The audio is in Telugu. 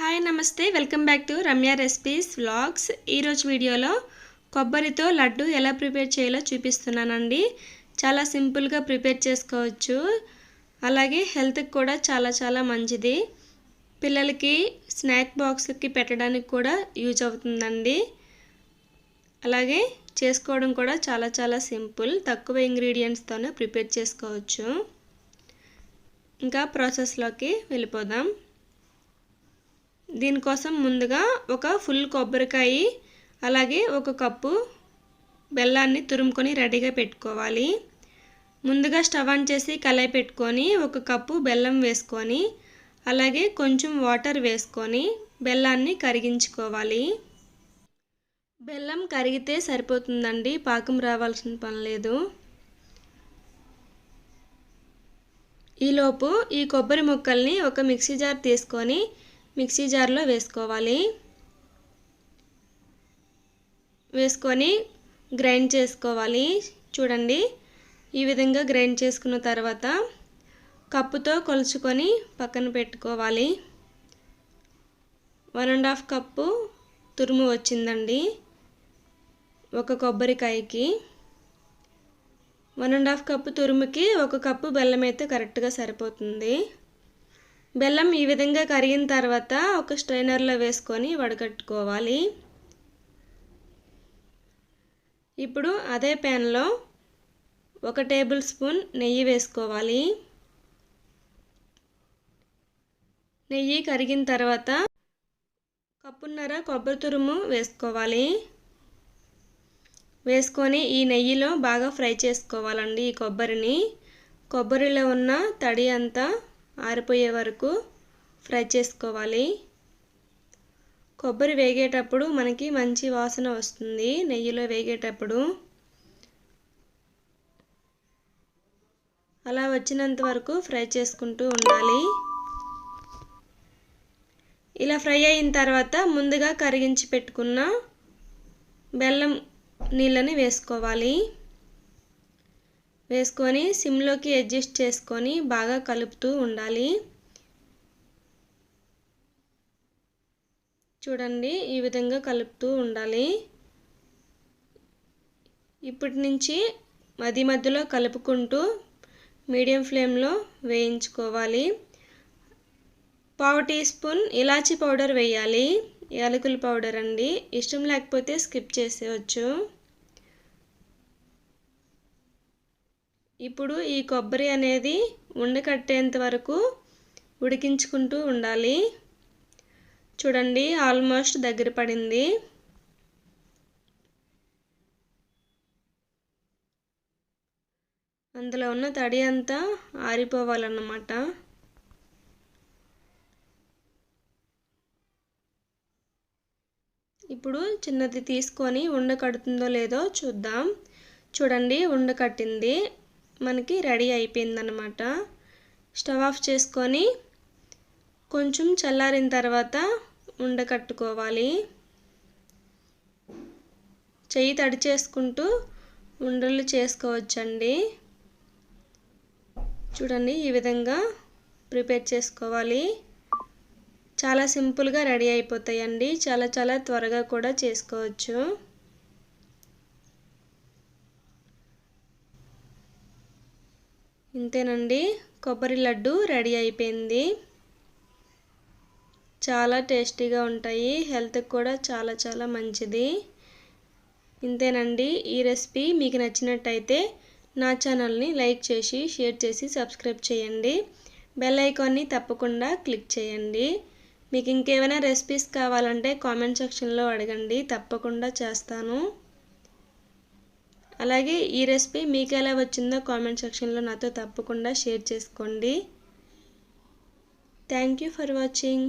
హాయ్ నమస్తే. Welcome back to Ramya recipes vlogs ఈరోజు వీడియోలో కొబ్బరితో లడ్డు ఎలా ప్రిపేర్ చేయాలో చూపిస్తున్నానండి. చాలా సింపుల్గా ప్రిపేర్ చేసుకోవచ్చు. అలాగే హెల్త్కి కూడా చాలా చాలా మంచిది. పిల్లలకి స్నాక్ బాక్స్కి పెట్టడానికి కూడా యూజ్ అవుతుందండి. అలాగే చేసుకోవడం కూడా చాలా చాలా సింపుల్. తక్కువ ఇంగ్రీడియంట్స్తోనే ప్రిపేర్ చేసుకోవచ్చు. ఇంకా ప్రాసెస్లోకి వెళ్ళిపోదాం. దీనికోసం ముందుగా ఒక ఫుల్ కొబ్బరికాయ అలాగే ఒక కప్పు బెల్లాన్ని తురుముకొని రెడీగా పెట్టుకోవాలి. ముందుగా స్టవ్ ఆన్ చేసి కళాయి పెట్టుకొని ఒక కప్పు బెల్లం వేసుకొని అలాగే కొంచెం వాటర్ వేసుకొని బెల్లాన్ని కరిగించుకోవాలి. బెల్లం కరిగితే సరిపోతుందండి పాకం రావాల్సిన పని లేదు. ఈలోపు ఈ కొబ్బరి ముక్కల్ని ఒక మిక్సీ జార్ తీసుకొని మిక్సీ జార్లో వేసుకోవాలి. వేసుకొని గ్రైండ్ చేసుకోవాలి. చూడండి ఈ విధంగా గ్రైండ్ చేసుకున్న తర్వాత కప్పుతో కొలుచుకొని పక్కన పెట్టుకోవాలి. వన్ అండ్ హాఫ్ కప్పు తురుము వచ్చిందండి ఒక కొబ్బరికాయకి. వన్ అండ్ హాఫ్ కప్పు తురుముకి ఒక కప్పు బెల్లం అయితే కరెక్ట్గా సరిపోతుంది. బెల్లం ఈ విధంగా కరిగిన తర్వాత ఒక స్ట్రైనర్లో వేసుకొని వడగట్టుకోవాలి. ఇప్పుడు అదే ప్యాన్లో ఒక టేబుల్ స్పూన్ నెయ్యి వేసుకోవాలి. నెయ్యి కరిగిన తర్వాత కప్పున్నర కొబ్బరి తురుము వేసుకోవాలి. వేసుకొని ఈ నెయ్యిలో బాగా ఫ్రై చేసుకోవాలండి ఈ కొబ్బరిని. కొబ్బరిలో ఉన్న తడి అంతా ఆరిపోయే వరకు ఫ్రై చేసుకోవాలి. కొబ్బరి వేగేటప్పుడు మనకి మంచి వాసన వస్తుంది. నెయ్యిలో వేగేటప్పుడు. అలా వచ్చినంత వరకు ఫ్రై చేసుకుంటూ ఉండాలి. ఇలా ఫ్రై అయిన తర్వాత ముందుగా కరిగించి పెట్టుకున్న బెల్లం నీళ్ళని వేసుకోవాలి. వేసుకొని సిమ్లోకి అడ్జస్ట్ చేసుకొని బాగా కలుపుతూ ఉండాలి. చూడండి ఈ విధంగా కలుపుతూ ఉండాలి. ఇప్పటి నుంచి మధ్య మధ్యలో కలుపుకుంటూ మీడియం ఫ్లేమ్లో వేయించుకోవాలి. పావు టీ స్పూన్ ఇలాచీ పౌడర్ వేయాలి. యాలకుల పౌడర్ అండి. ఇష్టం లేకపోతే స్కిప్ చేసేయచ్చు. ఇప్పుడు ఈ కొబ్బరి అనేది ఉండకట్టేంత వరకు ఉడికించుకుంటూ ఉండాలి. చూడండి ఆల్మోస్ట్ దగ్గర పడింది. అందులో ఉన్న తడి అంతా ఆరిపోవాలన్నమాట. ఇప్పుడు చిన్నది తీసుకొని ఉండ కడుతుందో లేదో చూద్దాం. చూడండి ఉండ కట్టింది. మనకి రెడీ అయిపోయిందనమాట స్టవ్ ఆఫ్ చేసుకొని కొంచెం చల్లారిన తర్వాత ఉండ కట్టుకోవాలి. చెయ్యి తడి చేసుకుంటూ ఉండలు చేసుకోవచ్చండి. చూడండి ఈ విధంగా ప్రిపేర్ చేసుకోవాలి. చాలా సింపుల్గా రెడీ అయిపోతాయండి. చాలా చాలా త్వరగా కూడా చేసుకోవచ్చు. ఇంతేనండి. కొబ్బరి లడ్డు రెడీ అయిపోయింది. చాలా టేస్టీగా ఉంటాయి. హెల్త్కి కూడా చాలా చాలా మంచిది. ఇంతేనండి. ఈ రెసిపీ మీకు నచ్చినట్టయితే నా ఛానల్ని లైక్ చేసి షేర్ చేసి సబ్స్క్రైబ్ చేయండి. బెల్ ఐకాన్ని తప్పకుండా క్లిక్ చేయండి. మీకు ఇంకేమైనా రెసిపీస్ కావాలంటే కామెంట్ సెక్షన్లో అడగండి. తప్పకుండా చేస్తాను. అలాగే ఈ రెసిపీ మీకు ఎలా వచ్చిందో కామెంట్ సెక్షన్లో నాతో తప్పకుండా షేర్ చేసుకోండి. Thank you for watching.